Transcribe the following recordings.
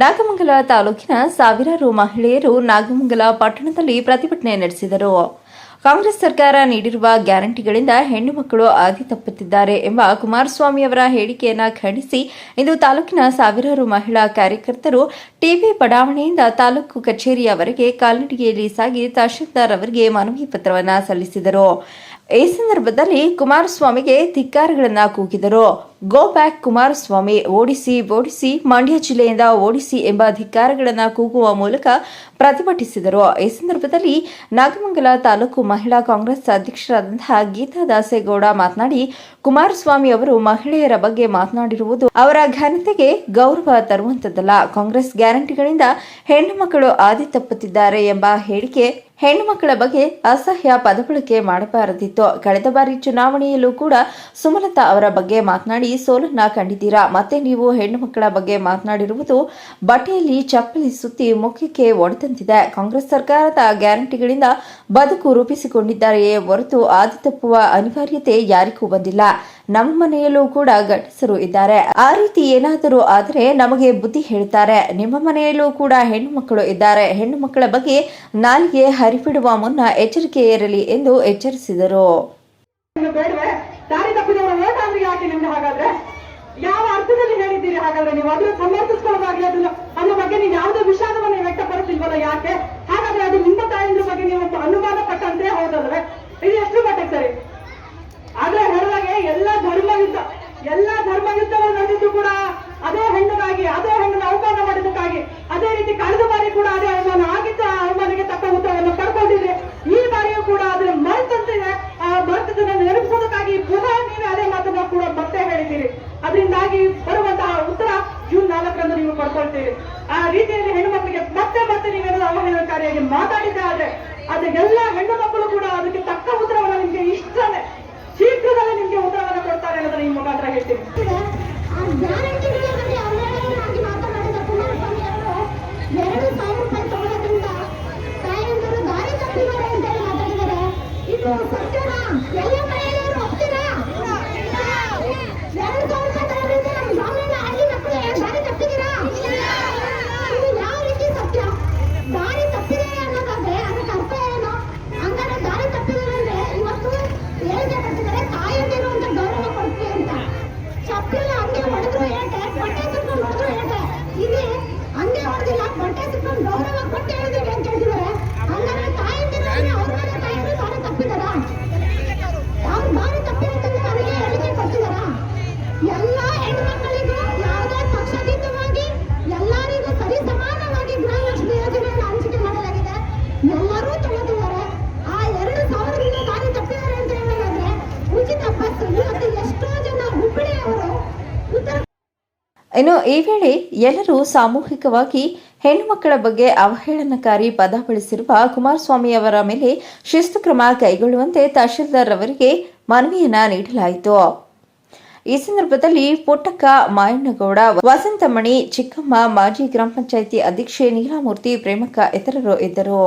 ನಾಗಮಂಗಲ ತಾಲೂಕಿನ ಸಾವಿರಾರು ಮಹಿಳೆಯರು ನಾಗಮಂಗಲ ಪಟ್ಟಣದಲ್ಲಿ ಪ್ರತಿಭಟನೆ ನಡೆಸಿದರು. ಕಾಂಗ್ರೆಸ್ ಸರ್ಕಾರ ನೀಡಿರುವ ಗ್ಯಾರಂಟಿಗಳಿಂದ ಹೆಣ್ಣು ಮಕ್ಕಳು ಆದಿ ತಪ್ಪುತ್ತಿದ್ದಾರೆ ಎಂಬ ಕುಮಾರಸ್ವಾಮಿ ಅವರ ಹೇಳಿಕೆಯನ್ನು ಖಂಡಿಸಿ ಇಂದು ತಾಲೂಕಿನ ಸಾವಿರಾರು ಮಹಿಳಾ ಕಾರ್ಯಕರ್ತರು ಟಿವಿ ಬಡಾವಣೆಯಿಂದ ತಾಲೂಕು ಕಚೇರಿಯವರೆಗೆ ಕಾಲ್ನಡಿಗೆಯಲ್ಲಿ ಸಾಗಿ ತಹಶೀಲ್ದಾರ್ ಅವರಿಗೆ ಮನವಿ ಪತ್ರವನ್ನು ಸಲ್ಲಿಸಿದರು. ಈ ಸಂದರ್ಭದಲ್ಲಿ ಕುಮಾರಸ್ವಾಮಿಗೆ ಧಿಕ್ಕಾರಗಳನ್ನ ಕೂಗಿದರು. ಗೋ ಬ್ಯಾಕ್ ಕುಮಾರಸ್ವಾಮಿ, ಓಡಿಸಿ ಓಡಿಸಿ, ಮಂಡ್ಯ ಜಿಲ್ಲೆಯಿಂದ ಓಡಿಸಿ ಎಂಬ ಧಿಕ್ಕಾರಗಳನ್ನ ಕೂಗುವ ಮೂಲಕ ಪ್ರತಿಭಟಿಸಿದರು. ಈ ಸಂದರ್ಭದಲ್ಲಿ ನಾಗಮಂಗಲ ತಾಲೂಕು ಮಹಿಳಾ ಕಾಂಗ್ರೆಸ್ ಅಧ್ಯಕ್ಷರಾದಂತಹ ಗೀತಾ ದಾಸೇಗೌಡ ಮಾತನಾಡಿ, ಕುಮಾರಸ್ವಾಮಿ ಅವರು ಮಹಿಳೆಯರ ಬಗ್ಗೆ ಮಾತನಾಡಿರುವುದು ಅವರ ಘನತೆಗೆ ಗೌರವ ತರುವಂತದ್ದಲ್ಲ. ಕಾಂಗ್ರೆಸ್ ಗ್ಯಾರಂಟಿಗಳಿಂದ ಹೆಣ್ಣು ಮಕ್ಕಳು ಆದಿ ತಪ್ಪುತ್ತಿದ್ದಾರೆ ಎಂಬ ಹೇಳಿಕೆ ಹೆಣ್ಣು ಮಕ್ಕಳ ಬಗ್ಗೆ ಅಸಹ್ಯ ಪದಬಳಕೆ ಮಾಡಬಾರದಿತ್ತು. ಕಳೆದ ಬಾರಿ ಚುನಾವಣೆಯಲ್ಲೂ ಕೂಡ ಸುಮಲತಾ ಅವರ ಬಗ್ಗೆ ಮಾತನಾಡಿ, ಸೋಲನ್ನ ಕಂಡಿದ್ದೀರಾ? ಮತ್ತೆ ನೀವು ಹೆಣ್ಣು ಮಕ್ಕಳ ಬಗ್ಗೆ ಮಾತನಾಡಿರುವುದು ಬಟ್ಟೆಯಲ್ಲಿ ಚಪ್ಪಲಿ ಸುತ್ತಿ ಮುಖಕ್ಕೆ ಒಡೆದಂತಿದೆ. ಕಾಂಗ್ರೆಸ್ ಸರ್ಕಾರದ ಗ್ಯಾರಂಟಿಗಳಿಂದ ಬದುಕು ರೂಪಿಸಿಕೊಂಡಿದ್ದಾರೆಯೇ ಹೊರತು ಆದಿ ತಪ್ಪುವ ಅನಿವಾರ್ಯತೆ ಯಾರಿಗೂ ಬಂದಿಲ್ಲ. ನಮ್ಮ ಮನೆಯಲ್ಲೂ ಕೂಡ ಗಂಡಸರು ಇದ್ದಾರೆ. ಆ ರೀತಿ ಏನಾದರೂ ಆದರೆ ನಮಗೆ ಬುದ್ಧಿ ಹೇಳ್ತಾರೆ. ನಿಮ್ಮ ಮನೆಯಲ್ಲೂ ಕೂಡ ಹೆಣ್ಣು ಮಕ್ಕಳು ಇದ್ದಾರೆ. ಹೆಣ್ಣು ಮಕ್ಕಳ ಬಗ್ಗೆ ನಾಲಿಗೆ ಹರಿಬಿಡುವ ಮುನ್ನ ಎಚ್ಚರಿಕೆ ಇರಲಿ ಎಂದು ಎಚ್ಚರಿಸಿದರು. ಯಾವ ಅರ್ಥದಲ್ಲಿ ಹೇಳಿದ್ದೀರಿ ಹಾಗಾದ್ರೆ ನೀವು? ಅದನ್ನು ಸಮರ್ಥಿಸ್ಕೊಳ್ಳೋದಾಗ್ಲಿ ಅದನ್ನ ಅದ್ರ ಬಗ್ಗೆ ನೀವು ಯಾವುದೇ ವಿಷಾದವನ್ನು ವ್ಯಕ್ತಪಡಿಸಿಲ್ವಲ್ಲ ಯಾಕೆ ಹಾಗಾದ್ರೆ ಅದು ನಿಮ್ಮ ತಾಯಂದ್ರ ಬಗ್ಗೆ ನೀವು ಅನುಮಾನ ಪಟ್ಟಂತೆ ಹೌದಲ್ವೇ ಇದು ಎಷ್ಟು ಮಟ್ಟಿಗೆ ಸರಿ ಆದ್ರೆ ಹೇಳಿದಾಗೆ ಎಲ್ಲ ಧರ್ಮಯುದ್ಧ ಎಲ್ಲ ಧರ್ಮಯುದ್ಧಗಳು ನಡೆದಿದ್ದು ಕೂಡ ಅದೇ ಹೆಣ್ಣಿಗಾಗಿ ಅದೇ ಹೆಣ್ಣನ್ನು ಅವಮಾನ ಮಾಡಿದ್ದಕ್ಕಾಗಿ ಅದೇ ರೀತಿ ಕಳೆದ ಬಾರಿ ಕೂಡ ಅದೇ ಅವಮಾನ ಆಗಿದ್ದ ಆ ಅವಮಾನಕ್ಕೆ ತಕ್ಕ ಉತ್ತರವನ್ನು ಪಡ್ಕೊಂಡಿದ್ರೆ ಈ ಬಾರಿಯೂ ಕೂಡ ಅದನ್ನ ಮರೆತಂತಿದೆ ಆ ಮರೆತದನ್ನ ನೆನಪಿಸೋದಕ್ಕಾಗಿ ಪುನಃ ನೀವು ಅದೇ ಮಾತನ್ನ ಕೂಡ ಮತ್ತೆ ಹೇಳಿದ್ದೀರಿ ಅದರಿಂದಾಗಿ ಬರುವಂತಹ ಉತ್ತರ ಜೂನ್ ನಾಲ್ಕರಂದು ನೀವು ಪಡ್ಕೊಳ್ತೀರಿ. ಆ ರೀತಿಯಲ್ಲಿ ಹೆಣ್ಣು ಮಕ್ಕಳಿಗೆ ಮತ್ತೆ ಮತ್ತೆ ನೀವೇನೋ ಅವಹೇಳನಕಾರಿಯಾಗಿ ಮಾತಾಡಿದ್ದೆ ಆದ್ರೆ ಅದಕ್ಕೆಲ್ಲ ಹೆಣ್ಣು ಮಕ್ಕಳು ಕೂಡ ಅದಕ್ಕೆ ತಕ್ಕ ಉತ್ತರವನ್ನು ನಿಮ್ಗೆ ಇಷ್ಟನೇ. ಶೀಘ್ರದಲ್ಲೇ ನಿಮ್ಗೆ ಉತ್ತರವನ್ನು ಕೊಡ್ತಾರೆ ಅನ್ನೋದನ್ನ ನಿಮ್ಮ ಮುಖಾಂತರ ಹೇಳ್ತೀನಿ. ಆ ಇನ್ನು ಈ ವೇಳೆ ಎಲ್ಲರೂ ಸಾಮೂಹಿಕವಾಗಿ ಹೆಣ್ಣು ಮಕ್ಕಳ ಬಗ್ಗೆ ಅವಹೇಳನಕಾರಿ ಪದ ಬಳಸಿರುವ ಕುಮಾರಸ್ವಾಮಿ ಅವರ ಮೇಲೆ ಶಿಸ್ತು ಕ್ರಮ ಕೈಗೊಳ್ಳುವಂತೆ ತಹಶೀಲ್ದಾರ್ ಅವರಿಗೆ ಮನವಿಯನ್ನ ನೀಡಲಾಯಿತು. ಈ ಸಂದರ್ಭದಲ್ಲಿ ಪುಟ್ಟಕ್ಕ ಮಾಯಣ್ಣಗೌಡ ವಸಂತಮಣಿ, ಚಿಕ್ಕಮ್ಮ, ಮಾಜಿ ಗ್ರಾಮ ಪಂಚಾಯಿತಿ ಅಧ್ಯಕ್ಷೆ ನೀಲಾಮೂರ್ತಿ, ಪ್ರೇಮಕ್ಕ, ಇತರರು ಇದ್ದರು.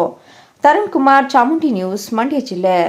ತರುಣ್ ಕುಮಾರ್, ಚಾಮುಂಡಿ ನ್ಯೂಸ್, ಮಂಡ್ಯ ಜಿಲ್ಲೆ.